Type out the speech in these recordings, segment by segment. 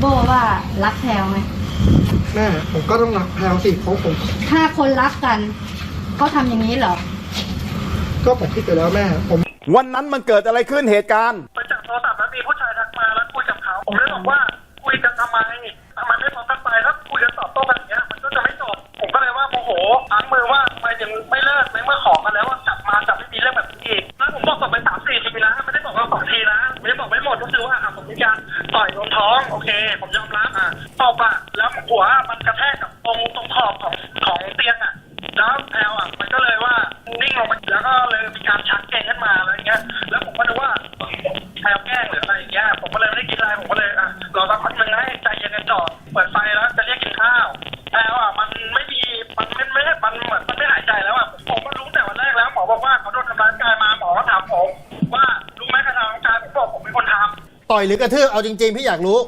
โบว่ารักแพลวไหมแม่ผมก็ต้องรักแพลวสิเพราะผมถ้าคนรักกันเขาทำอย่างนี้เหรอ ก็ผมคิดไปแล้วแม่ ผมวันนั้นมันเกิดอะไรขึ้นเหตุการณ์ ไปจับโทรศัพท์แล้วมีผู้ชายทักมาแล้วคุยกับเขาผมเลยบอกว่าคุยกันทำไมทำไมไม่พอกันไปแล้วคุยกันตอบโต้กันอย่างเงี้ยมันก็จะไม่จบผมก็เลยว่าโมโหพังมือว่าทำไมยังไม่เลิกในเมื่อขอกันแล้วว่า ต้องโอเค ผมยอมรับอะตบอะแล้วหัวมันกระแทกกับตรงตรงขอบของของเตียงอะแล้วแพลอะมันก็เลยว่านิ่งลงมาแล้วก็เลยมีการชักเกงขึ้นมาอะไรเงี้ย แล้วผมก็ดูว่าแพลแกล้งหรืออะไรอย่างเงี้ยผมก็เลยไม่ได้คิดอะไรผมก็เลยอะรอสักพักหนึงให้ใจเย็นกันจอดเปิดไฟแล้วจะเรียกกินข้าวแพลอะมันไม่มีมันไม่ไม่มันเหมือนมันไม่หายใจแล้วอะผมก็รู้แต่วันแรกแล้วหมอบอกว่าเขาโดนทำร้ายกายมาหมอก็ถามผม ต่อยหรือกระทืบเอาจริง ๆ พี่อยากรู้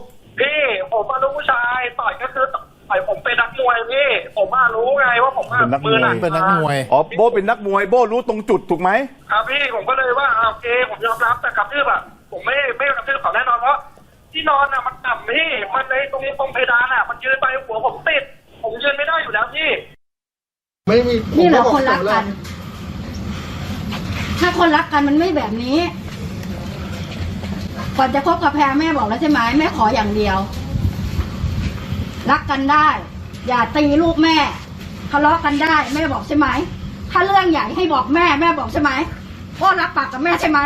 พี่ผมมารู้ผู้ชายต่อยก็คือต่อยผมเป็นนักมวยพี่ผมมารู้ไงว่าผมอะเป็นนักมวยอหนักเป็นนักมวย อ๋อโบเป็นนักมวยโบรู้ตรงจุดถูกไหมครับพี่ผมก็เลยว่าอ่าโอเคผมยอมรับแต่กระทืบอะผมไม่ไม่กระทืบเขาแน่นอนเพราะที่นอนอะมันต่ำพี่มันในตรงตรงเพดานอะมันยืนไปหัวผมติดผมยืนไม่ได้อยู่แล้วพี่ ไม่มีผมนี่เหรอก็บคนรักกัน ถ้าคนรักกันมันไม่แบบนี้ ก่อนจะคบกับแพรแม่บอกแล้วใช่ไหมแม่ขออย่างเดียว รักกันได้ อย่าตีลูกแม่ทะเลาะกันได้แม่บอกใช่ไหมถ้าเรื่องใหญ่ให้บอกแม่แม่บอกใช่ไหมพ่อรับปากกับแม่ใช่ไหม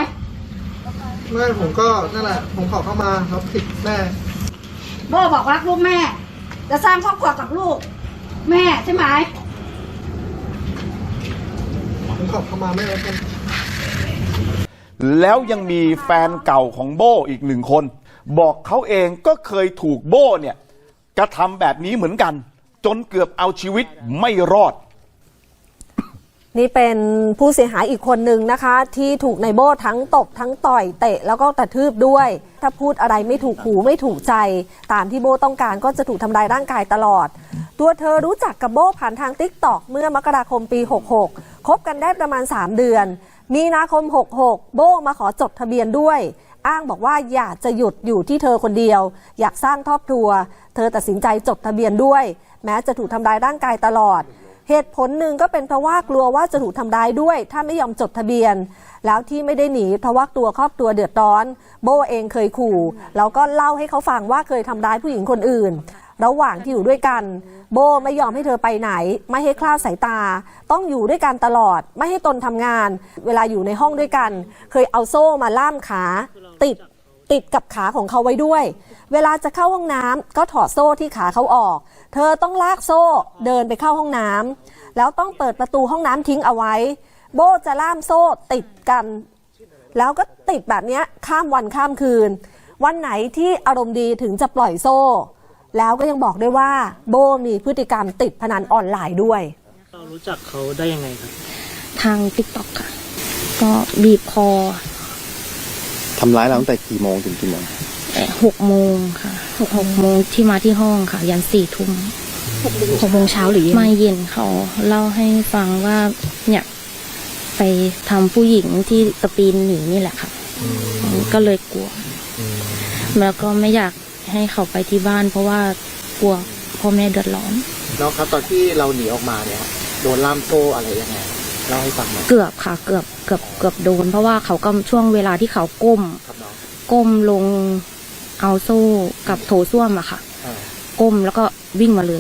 แม่ผมก็นั่นแหละผมขอเข้ามาครับผิดแม่โบบอกรักลูกแม่ จะสร้างครอบครัวกับลูก แม่ใช่ไหมผมขอเข้ามาแม่แล้วกัน แล้วยังมีแฟนเก่าของโบอีกหนึ่งคน บอกเขาเองก็เคยถูกโบเนี่ยกระทำแบบนี้เหมือนกัน จนเกือบเอาชีวิตไม่รอด นี่เป็นผู้เสียหายอีกคนนึงนะคะ ที่ถูกในโบ้ทั้งตบทั้งต่อยเตะแล้วก็กระทืบด้วย ถ้าพูดอะไรไม่ถูกหูไม่ถูกใจ ตามที่โบ้ต้องการก็จะถูกทำลายร่างกายตลอด ตัวเธอรู้จักกับโบ้ผ่านทางติ๊กตอกเมื่อมกราคมปี 66คบกันได้ประมาณ 3 เดือน มีนาคม 66 โบ้มาขอจดทะเบียนด้วย อ้างบอกว่าอยากจะหยุดอยู่ที่เธอคนเดียว อยากสร้างครอบครัว เธอตัดสินใจจดทะเบียนด้วย แม้จะถูกทำร้ายร่างกายตลอด เหตุผลหนึ่งก็เป็นเพราะว่ากลัวว่าจะถูกทำร้ายด้วย ถ้าไม่ยอมจดทะเบียน แล้วที่ไม่ได้หนีเพราะว่ากลัวครอบครัวเดือดร้อน โบเองเคยขู่แล้วก็เล่าให้เขาฟังว่าเคยทำร้ายผู้หญิงคนอื่น ระหว่างที่อยู่ด้วยกัน โบไม่ยอมให้เธอไปไหน ไม่ให้คลาดสายตา ต้องอยู่ด้วยกันตลอด ไม่ให้ตนทำงาน เวลาอยู่ในห้องด้วยกัน เคยเอาโซ่มาล่ามขา ติดติดกับขาของเขาไว้ด้วย เวลาจะเข้าห้องน้ำก็ถอดโซ่ที่ขาเขาออก เธอต้องลากโซ่เดินไปเข้าห้องน้ำแล้วต้องเปิดประตูห้องน้ำทิ้งเอาไว้ โบจะล่ามโซ่ติดกัน แล้วก็ติดแบบนี้ข้ามวันข้ามคืน วันไหนที่อารมณ์ดีถึงจะปล่อยโซ่ แล้วก็ยังบอกด้วยว่าโบมีพฤติกรรมติดพนันออนไลน์ด้วย เรารู้จักเขาได้ยังไงครับ ทางติ๊กต็อกค่ะ ก็บีบคอทำร้ายเราตั้งแต่กี่โมงถึงกี่โมงหกโมงค่ะหกหกโมงที่มาที่ห้องค่ะ ยันสี่ทุ่มหกโมงเช้าหรือเย็นไม่เย็นเขาเล่าให้ฟังว่าเนี่ยไปทำผู้หญิงที่ตะปีนหนีนี่แหละค่ะ ก็เลยกลัว แล้วก็ไม่อยาก ให้เขาไปที่บ้าน เพราะว่ากลัวพ่อแม่เดือดร้อน น้องครับตอนที่เราหนีออกมาเนี่ยโดนล่ามโซ่อะไรยังไงเล่าให้ฟังหน่อยเกือบค่ะ เกือบเกือบเกือบโดน เพราะว่าเขาก็ช่วงเวลาที่เขาก้ม ครับน้องก้มลงเอาโซ่กับโถส้วมอะค่ะ อ่าก้มแล้วก็วิ่งมาเลย